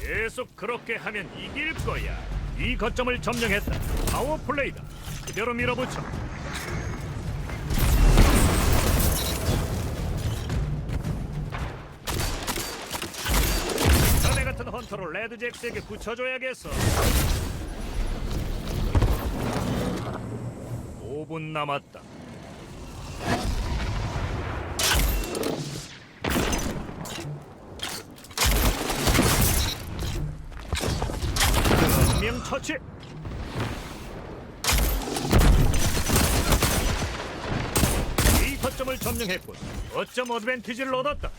계속 그렇게 하면 이길 거야. 이 거점을 점령했다. 파워 플레이다. 그대로 밀어붙여. 자네 같은 헌터로 레드 잭스에게 붙여줘야겠어. 5분 남았다. 명 처치. 이 거점을 점령했군. 어쩜 어드밴티지를 얻었다.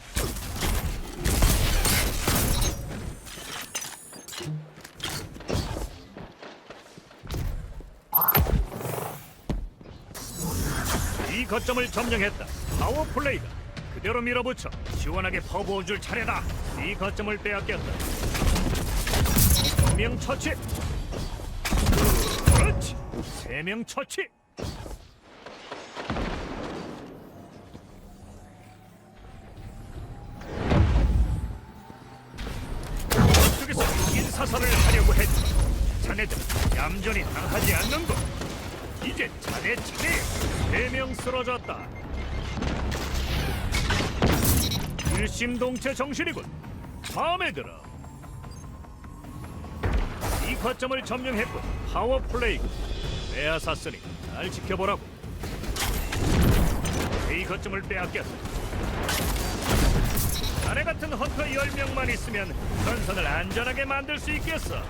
이 거점을 점령했다. 파워 플레이다. 그대로 밀어붙여. 시원하게 퍼부어 줄 차례다. 이 거점을 빼앗겼다. 명 처치. 그렇지. 세 명 처치. 쪽에서 인사살을 하려고 했지. 자네들 얌전히 당하지 않는 것. 이제 자네 차례. 세명 쓰러졌다. 일심동체 정신이군. 마음에 들어. 이 거점을 점령했군. 파워 플레이. 빼앗았으니 날 지켜보라고. 이 거점을 빼앗겼다. 자네 같은 헌터 10명만 있으면 전선을 안전하게 만들 수 있겠어.